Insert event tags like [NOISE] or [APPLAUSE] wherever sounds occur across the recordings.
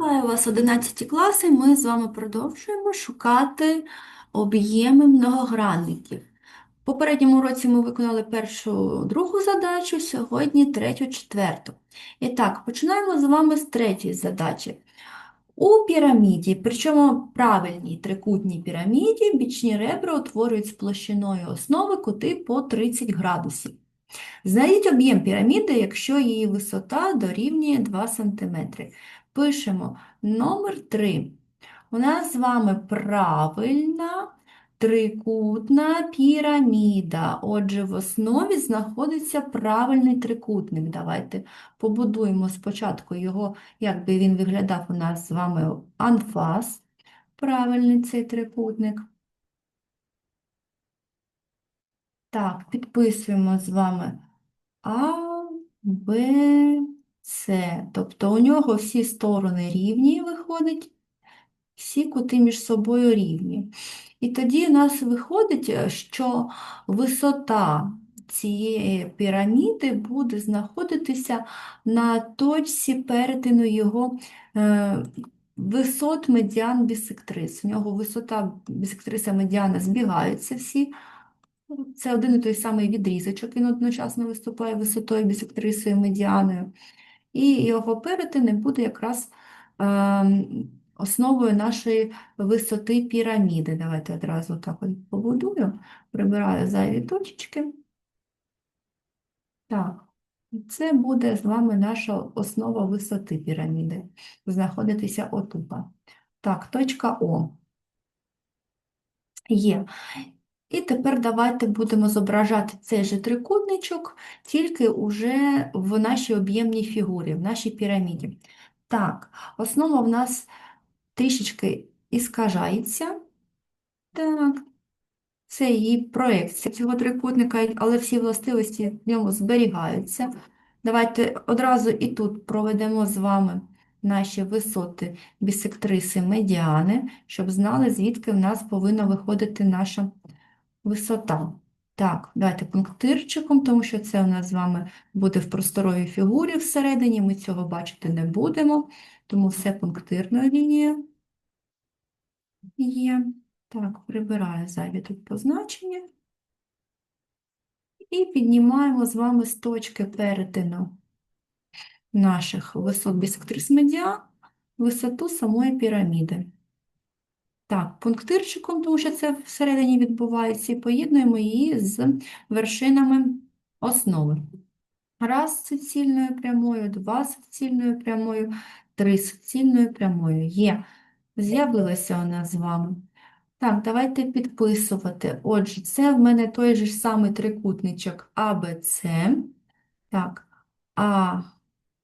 Вітаю вас, 11 класи. Ми з вами продовжуємо шукати об'єми многогранників. В попередньому році ми виконали першу, другу задачу, сьогодні третю, четверту. І так, починаємо з вами з третьої задачі. У піраміді, причому правильній трикутній піраміді, бічні ребра утворюють з площиною основи кути по 30 градусів. Знайдіть об'єм піраміди, якщо її висота дорівнює 2 см. Пишемо номер 3. У нас з вами правильна трикутна піраміда. Отже, в основі знаходиться правильний трикутник. Давайте побудуємо спочатку його, як би він виглядав у нас з вами анфас. Правильний цей трикутник. Так, підписуємо з вами А, Б, С. Тобто у нього всі сторони рівні виходить, всі кути між собою рівні. І тоді у нас виходить, е, що висота цієї піраміди буде знаходитися на точці перетину його е, висот медіан бісектрис. У нього висота бісектриса медіана збігаються всі. Це один і той самий відрізочок, він одночасно виступає висотою бісектрисою медіаною. І його перетини буде якраз е, основою нашої висоти піраміди. Давайте одразу так от побудую, прибираю зайві точечки. Так, це буде з вами наша основа висоти піраміди. Знаходитися отут. Так, точка О. Є. І тепер давайте будемо зображати цей же трикутничок, тільки уже в нашій об'ємній фігурі, в нашій піраміді. Так, основа в нас трішечки іскажається. Так, це її проекція цього трикутника, але всі властивості в ньому зберігаються. Давайте одразу і тут проведемо з вами наші висоти бісектриси медіани, щоб знали, звідки в нас повинна виходити наша висота. Так, давайте пунктирчиком, тому що це у нас з вами буде в просторовій фігурі всередині, ми цього бачити не будемо, тому все пунктирною лінією є. Так, прибираю зайві тут позначення. І піднімаємо з вами з точки перетину наших висот бісектрис медіан висоту самої піраміди. Так, пунктирчиком, тому що це всередині відбувається, і поєднуємо її з вершинами основи. Раз суцільною прямою, два суцільною прямою, три суцільною прямою. Є. З'явилося у нас з вами. Так, давайте підписувати. Отже, це в мене той же самий трикутничок АБЦ. Так, А,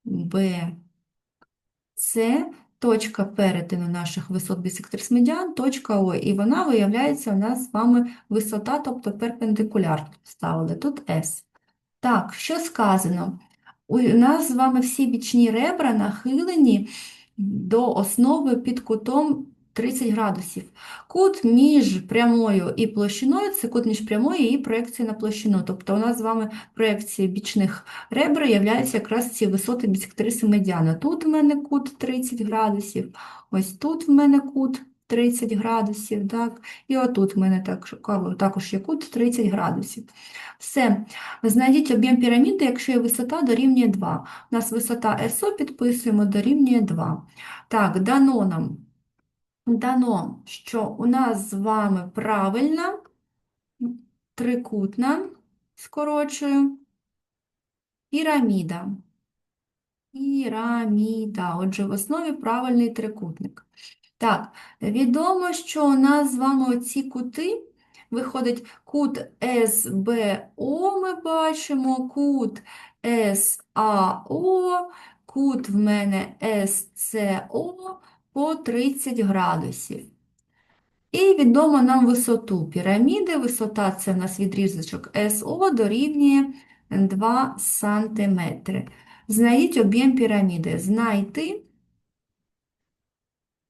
Б, С, точка перетину наших висот бісектрис точка О. І вона виявляється у нас з вами висота, тобто перпендикуляр ставили. Тут С. Так, що сказано? У нас з вами всі бічні ребра нахилені до основи під кутом 30 градусів. Кут між прямою і площиною це кут між прямою і проекцією на площину. Тобто у нас з вами проекції бічних ребер являються якраз ці висоти бісектриси медіана. Тут в мене кут 30 градусів, ось тут в мене кут 30 градусів, так? і отут в мене так, також є кут 30 градусів. Все. Знайдіть об'єм піраміди, якщо є висота дорівнює 2. У нас висота СО підписуємо дорівнює 2. Так, дано нам дано, що у нас з вами правильна трикутна, скорочую, піраміда. Піраміда. Отже, в основі правильний трикутник. Так, відомо, що у нас з вами оці кути, виходить кут СБО, ми бачимо, кут САО, кут в мене СЦО, по 30 градусів. І відомо нам висоту піраміди. Висота це в нас відрізочок СО дорівнює 2 см. Знайдіть об'єм піраміди. Знайти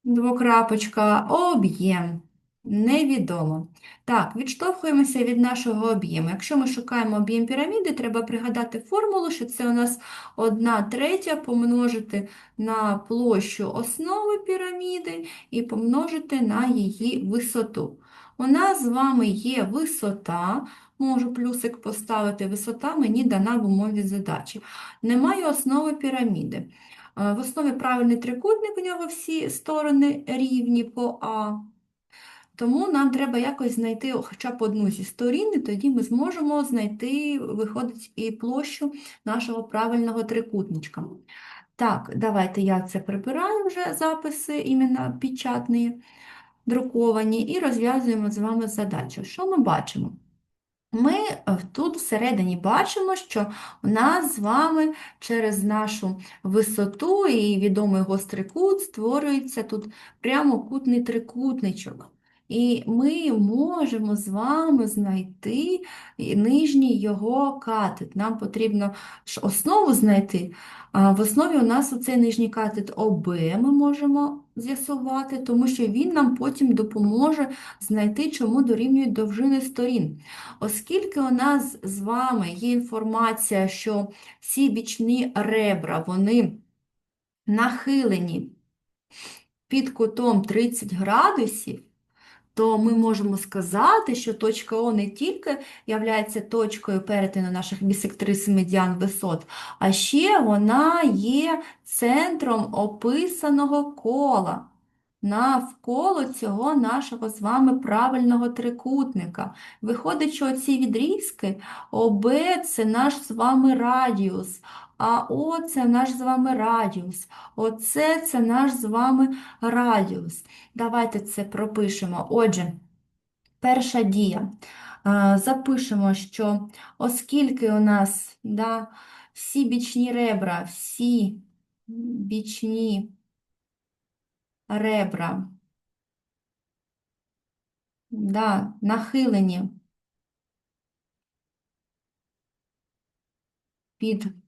двокрапочка, об'єм. Невідомо. Так, відштовхуємося від нашого об'єму. Якщо ми шукаємо об'єм піраміди, треба пригадати формулу, що це у нас 1 третя помножити на площу основи піраміди і помножити на її висоту. У нас з вами є висота, можу плюсик поставити, висота мені дана в умові задачі. Немає основи піраміди. Е, В основі правильний трикутник, у нього всі сторони рівні по А. Тому нам треба якось знайти хоча б одну зі сторін, і тоді ми зможемо знайти, виходить, і площу нашого правильного трикутничка. Так, давайте я це прибираю вже записи іменно печатні, друковані, і розв'язуємо з вами задачу. Що ми бачимо? Ми е, тут всередині бачимо, що у нас з вами через нашу висоту і відомий гострий кут створюється тут прямокутний трикутничок. І ми можемо з вами знайти нижній його катет. Нам потрібно основу знайти. А в основі у нас оцей нижній катет ОБ ми можемо з'ясувати, тому що він нам потім допоможе знайти, чому дорівнюють довжини сторін. Оскільки у нас з вами є інформація, що всі бічні ребра, вони нахилені під кутом 30 градусів, то ми можемо сказати, що точка О не тільки є точкою перетину наших бісектрис медіан висот, а ще вона є центром описаного кола навколо цього нашого з вами правильного трикутника. Виходить, що ці відрізки ОБ це наш з вами радіус, а О це наш з вами радіус. Оце це наш з вами радіус. Давайте це пропишемо. Отже, перша дія. Е, Запишемо, що оскільки у нас да, всі бічні ребра, всі бічні ребра, да, нахилені під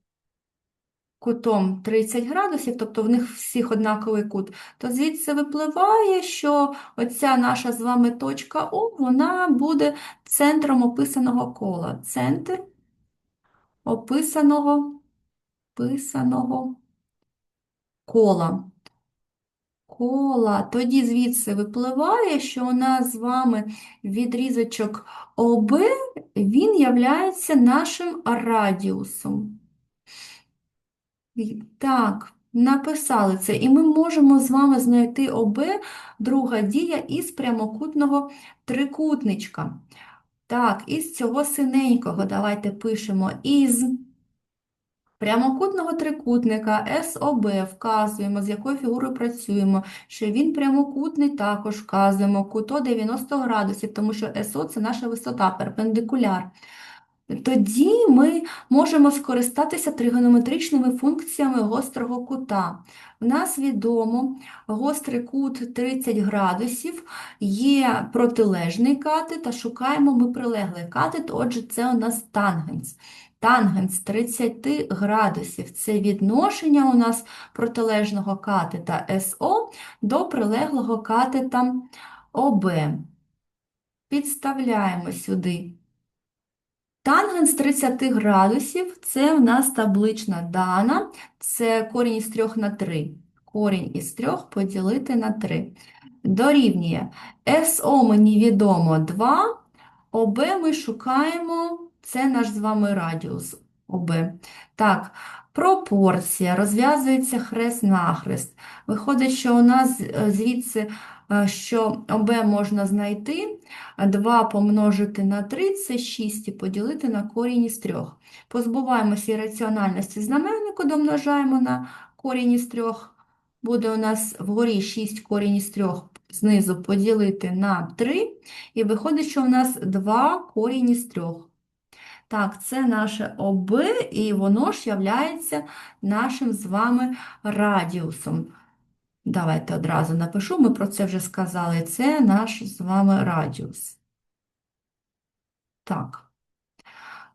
кутом 30 градусів, тобто в них всіх однаковий кут, то звідси випливає, що оця наша з вами точка О, вона буде центром описаного кола. Центр описаного, описаного кола. Кола. Тоді звідси випливає, що у нас з вами відрізочок ОБ, він являється нашим радіусом. Так, написали це. І ми можемо з вами знайти ОБ, друга дія, із прямокутного трикутничка. Так, із цього синенького давайте пишемо із прямокутного трикутника СОБ вказуємо, з якою фігурою працюємо, що він прямокутний також вказуємо, куто 90 градусів, тому що СО – це наша висота, перпендикуляр. Тоді ми можемо скористатися тригонометричними функціями гострого кута. В нас відомо, гострий кут 30 градусів, є протилежний катет, а шукаємо ми прилеглий катет, отже, це у нас тангенс. Тангенс 30 градусів – це відношення у нас протилежного катета СО до прилеглого катета ОБ. Підставляємо сюди. Тангенс 30 градусів – це в нас таблична дана, це корінь із 3 на 3. Корінь із 3 поділити на 3. Дорівнює. СО мені відомо 2, ОБ ми шукаємо, це наш з вами радіус ОБ. Так, пропорція, розв'язується хрест-нахрест. Виходить, що у нас е, звідси, що ОБ можна знайти, 2 помножити на 3 – це 6 і поділити на корінь із 3. Позбуваємося ірраціональності знаменнику, домножаємо на корінь із 3. Буде у нас вгорі 6 корінь із 3 знизу поділити на 3, і виходить, що у нас 2 корінь із 3. Так, це наше ОБ, і воно ж являється нашим з вами радіусом. Давайте одразу напишу, ми про це вже сказали. Це наш з вами радіус. Так.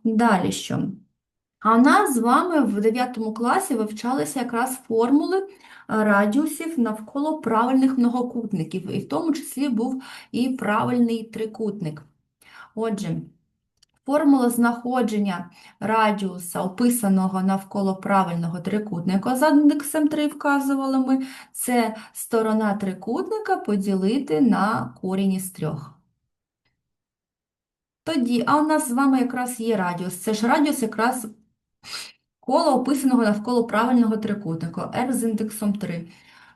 Далі що? А нас з вами в 9 класі вивчалися якраз формули е, радіусів навколо правильних многокутників, і в тому числі був і правильний трикутник. Отже, формула знаходження радіуса, описаного навколо правильного трикутника, за індексом 3 вказували ми, це сторона трикутника поділити на корінь із трьох. Тоді, а у нас з вами якраз є радіус. Це ж радіус якраз кола, описаного навколо правильного трикутника, R з індексом 3.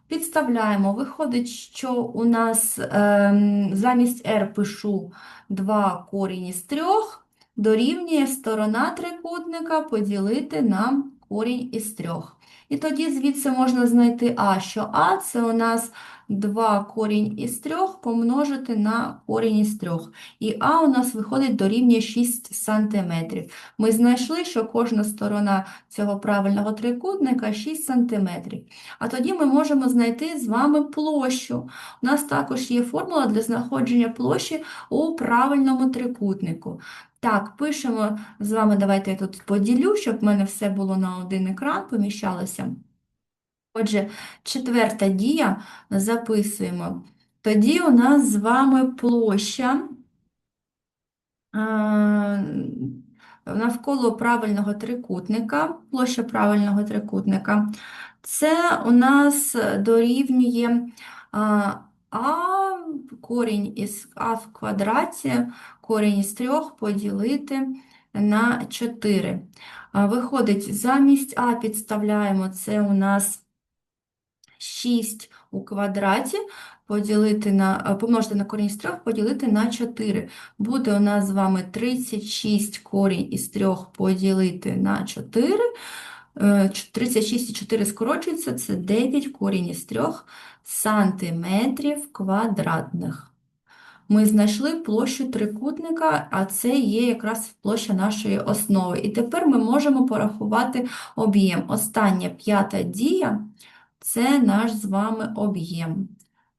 Підставляємо, виходить, що у нас ем, замість R пишу 2 корінь із 3, дорівнює сторона трикутника поділити на корінь із 3. І тоді звідси можна знайти А, що А це у нас 2 корінь із 3 помножити на корінь із 3. І А у нас виходить дорівнює 6 см. Ми знайшли, що кожна сторона цього правильного трикутника 6 см. А тоді ми можемо знайти з вами площу. У нас також є формула для знаходження площі у правильному трикутнику. Так, пишемо з вами, давайте я тут поділю, щоб в мене все було на один екран, поміщалося. Отже, четверта дія записуємо. Тоді у нас з вами площа навколо правильного трикутника, площа правильного трикутника, це у нас дорівнює а, корінь із а в квадраті, корінь із 3 поділити на 4. Виходить, замість А підставляємо, це у нас 6 у квадраті, поділити на, помножити на корінь з 3, поділити на 4. Буде у нас з вами 36 корінь із 3 поділити на 4. Е, 36 і 4 скорочується, це 9 корінь із 3 сантиметрів квадратних. Ми знайшли площу трикутника, а це є якраз площа нашої основи. І тепер ми можемо порахувати об'єм. Остання п'ята дія – це наш з вами об'єм.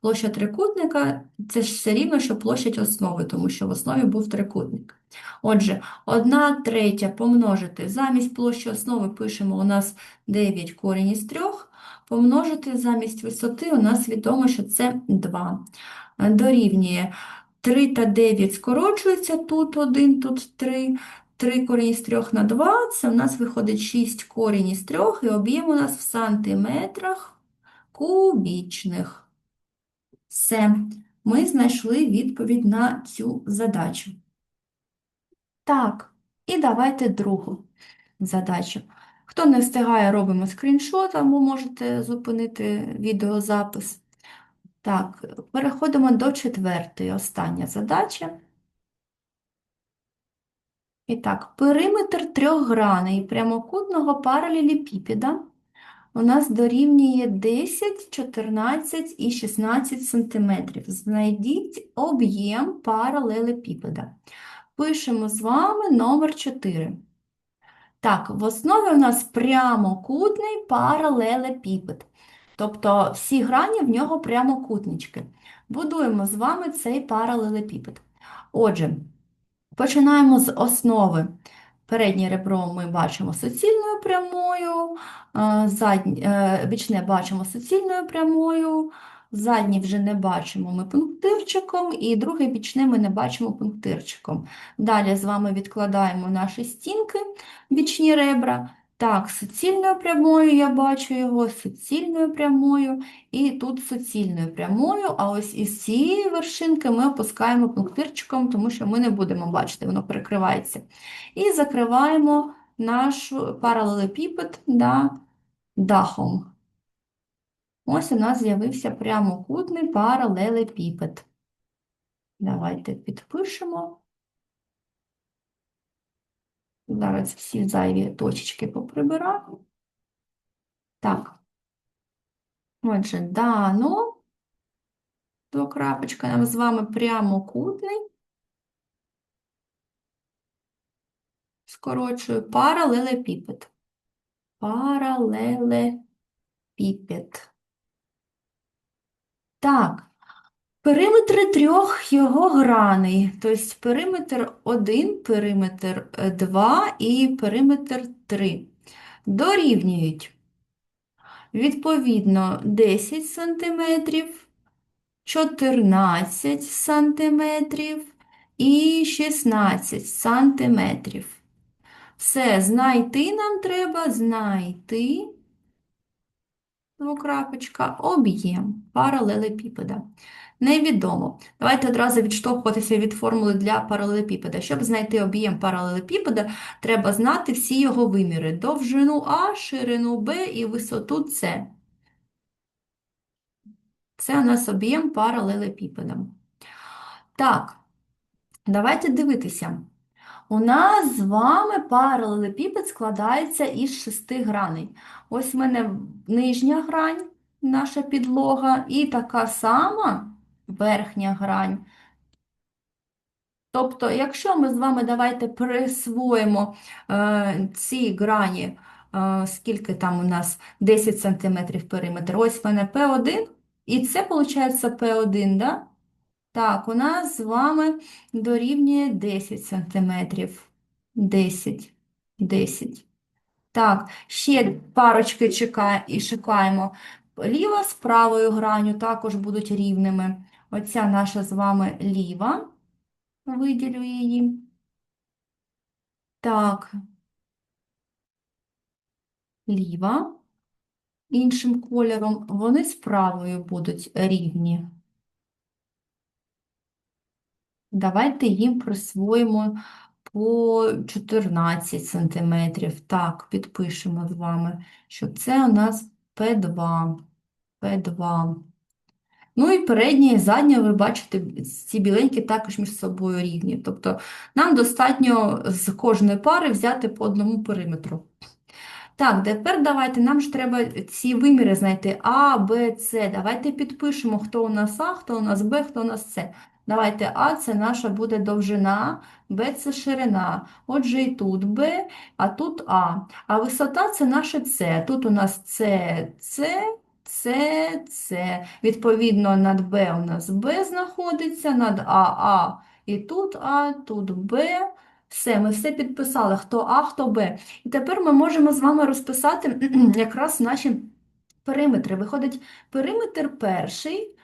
Площа трикутника – це ж все рівно, що площадь основи, тому що в основі був трикутник. Отже, 1 третя помножити, замість площі основи пишемо у нас 9 корінь із 3, помножити замість висоти у нас відомо, що це 2. Дорівнює 3 та 9 скорочується, тут 1, тут 3. 3 корінь із 3 на 2, це у нас виходить 6 корінь із 3, і об'єм у нас в сантиметрах кубічних. Все, ми знайшли відповідь на цю задачу. Так, і давайте другу задачу. Хто не встигає, робимо скріншот, або можете зупинити відеозапис. Так, переходимо до четвертої, остання задача. І так, периметр трьохграней прямокутного паралелепіпеда у нас дорівнює 10, 14 і 16 см. Знайдіть об'єм паралелепіпеда. Пишемо з вами номер 4. Так, в основі у нас прямокутний паралелепіпед. Тобто всі грані в нього прямокутнички. Будуємо з вами цей паралелепіпед. Отже, починаємо з основи. Переднє ребро ми бачимо суцільною прямою, заднє, бічне бачимо суцільною прямою, заднє вже не бачимо ми пунктирчиком, і друге бічне ми не бачимо пунктирчиком. Далі з вами відкладаємо наші стінки, бічні ребра. Так, суцільною прямою я бачу його, суцільною прямою і тут суцільною прямою, а ось із цієї вершинки ми опускаємо пунктирчиком, тому що ми не будемо бачити, воно перекривається. І закриваємо наш паралелепіпед да, дахом. Ось у нас з'явився прямокутний паралелепіпед. Давайте підпишемо. Зараз всі зайві точечки поприбираю. Так. Отже, дано. Двокрапочка нам з вами прямокутний. Скорочую паралелепіпед. Паралелепіпед. Так. Периметри трьох його граней, тобто периметр 1, периметр 2 і периметр 3 дорівнюють відповідно 10 см, 14 см і 16 см. Все, знайти нам треба знайти двокрапочка, об'єм паралелепіпеда. Невідомо. Давайте одразу відштовхуватися від формули для паралелепіпеда. Щоб знайти об'єм паралелепіпеда, треба знати всі його виміри: довжину А, ширину Б і висоту С. Це у нас об'єм паралелепіпеда. Так, давайте дивитися. У нас з вами паралелепіпед складається із шести граней. Ось в мене нижня грань, наша підлога, і така сама верхня грань. Тобто, якщо ми з вами давайте присвоїмо е, ці грані, е, скільки там у нас 10 см периметр, ось в мене P1, і це виходить P1, да? Так, у нас з вами дорівнює 10 см. 10, 10. Так, ще парочки чекає, і шукаємо. Ліва з правою граню також будуть рівними. Оця наша з вами ліва. Виділю її. Так, ліва. Іншим кольором вони з правою будуть рівні. Давайте їм присвоїмо по 14 см. Так, підпишемо з вами, що це у нас П2. П2. Ну і переднє і заднє, ви бачите, ці біленькі також між собою рівні. Тобто нам достатньо з кожної пари взяти по одному периметру. Так, тепер давайте, нам ж треба ці виміри знайти А, Б, С. Давайте підпишемо, хто у нас А, хто у нас Б, хто у нас С. Давайте А це наша буде довжина, Б це ширина. Отже, і тут Б, а тут А. А висота це наше С. Тут у нас С, С, С, С. Відповідно, над Б у нас Б знаходиться, над А, А. І тут А, тут Б. Все, ми все підписали, хто А, хто Б. І тепер ми можемо з вами розписати [CLEARS THROAT] якраз наші периметри. Виходить, периметр перший.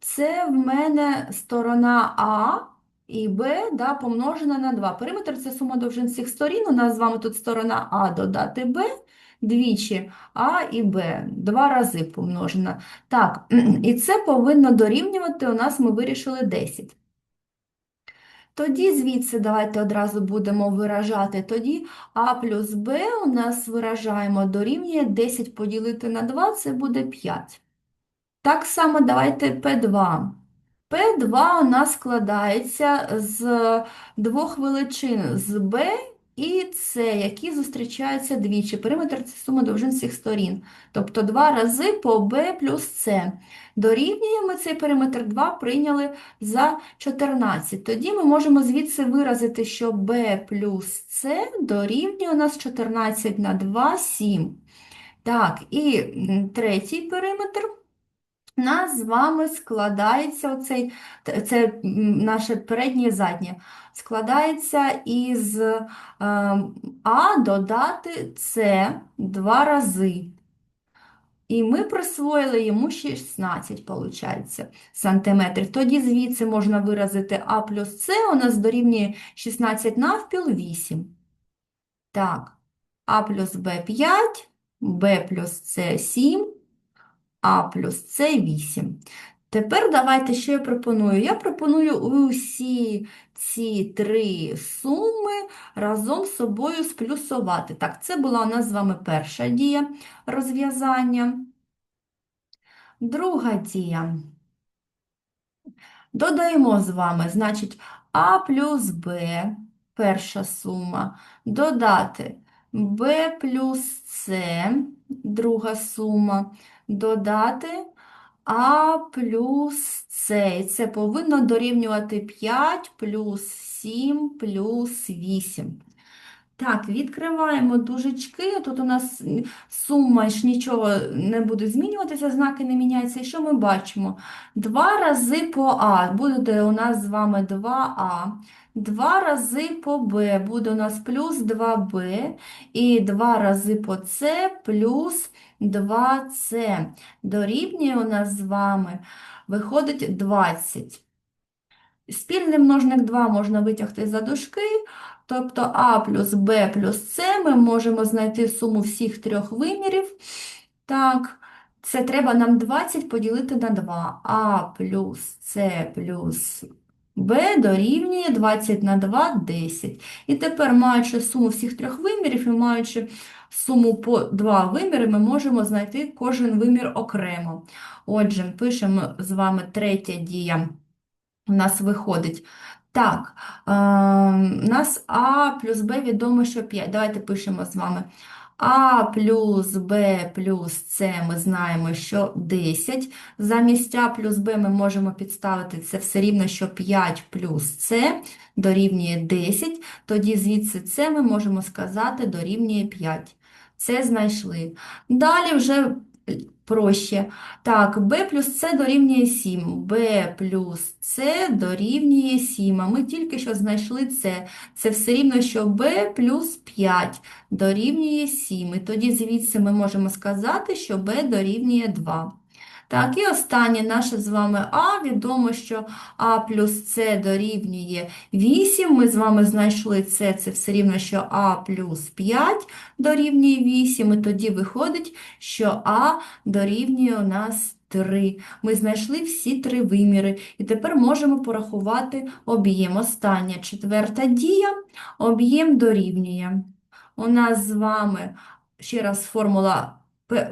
Це в мене сторона А і Б да, помножена на 2. Периметр це сума довжин всіх сторін. У нас з вами тут сторона А додати Б, двічі А і Б, два рази помножена. Так, [CLEARS THROAT] і це повинно дорівнювати, у нас ми вирішили 10. Тоді звідси давайте одразу будемо виражати. Тоді А плюс Б у нас виражаємо дорівнює 10 поділити на 2, це буде 5. Так само давайте P2. P2 у нас складається з двох величин з B і С, які зустрічаються двічі. Периметр це сума довжин всіх сторін. Тобто два рази по B плюс С. Дорівнюємо цей периметр 2 прийняли за 14. Тоді ми можемо звідси виразити, що B плюс С дорівнює у нас 14 на 2, 7. Так, і третій периметр. Нас з вами складається оцей, це наше переднє і заднє, складається із е, А додати С два рази. І ми присвоїли йому 16, виходить, сантиметрів. Тоді звідси можна виразити А плюс С, у нас дорівнює 16 навпіл 8. Так, А плюс Б 5, Б плюс С 7. А плюс С 8. Тепер давайте що я пропоную? Я пропоную усі ці три суми разом з собою сплюсувати. Так, це була у нас з вами перша дія розв'язання. Друга дія. Додаємо з вами, значить, А плюс Б, перша сума, додати Б плюс С, друга сума, додати А плюс С. Це повинно дорівнювати 5 плюс 7 плюс 8. Так, відкриваємо дужечки. Тут у нас сума ж нічого не буде змінюватися, знаки не міняються. І що ми бачимо? Два рази по А буде у нас з вами 2А. Два рази по Б буде у нас плюс 2Б. І два рази по С плюс 2С. Дорівнює у нас з вами виходить 20. Спільний множник 2 можна витягти за дужки, тобто А плюс Б плюс С ми можемо знайти суму всіх трьох вимірів. Так, це треба нам 20 поділити на 2. А плюс С плюс Б дорівнює 20 на 2 – 10. І тепер, маючи суму всіх трьох вимірів і маючи суму по два виміри, ми можемо знайти кожен вимір окремо. Отже, пишемо з вами третя дія. У нас виходить. Так, е, у нас А плюс Б відомо, що 5. Давайте пишемо з вами. А плюс Б плюс С ми знаємо, що 10. Замість А плюс Б ми можемо підставити це все рівно, що 5 плюс С дорівнює 10. Тоді звідси С ми можемо сказати дорівнює 5. Це знайшли. Далі вже проще. Так, b плюс c дорівнює 7, b плюс c дорівнює 7, а ми тільки що знайшли С. Це все рівно, що b плюс 5 дорівнює 7, і тоді звідси ми можемо сказати, що b дорівнює 2. Так, і останнє наше з вами А, відомо, що А плюс С дорівнює 8, ми з вами знайшли це, це все рівно, що А плюс 5 дорівнює 8, і тоді виходить, що А дорівнює у нас 3. Ми знайшли всі три виміри. І тепер можемо порахувати об'єм. Остання четверта дія. Об'єм дорівнює. У нас з вами ще раз формула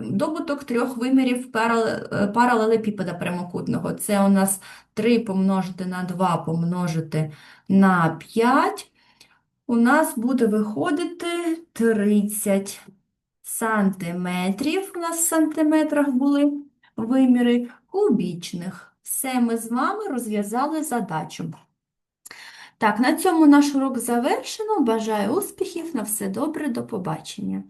добуток трьох вимірів е, паралелепіпеда прямокутного. Це у нас 3 помножити на 2 помножити на 5. У нас буде виходити 30 сантиметрів, у нас в сантиметрах були виміри кубічних. Все, ми з вами розв'язали задачу. Так, на цьому наш урок завершено. Бажаю успіхів, на все добре, до побачення.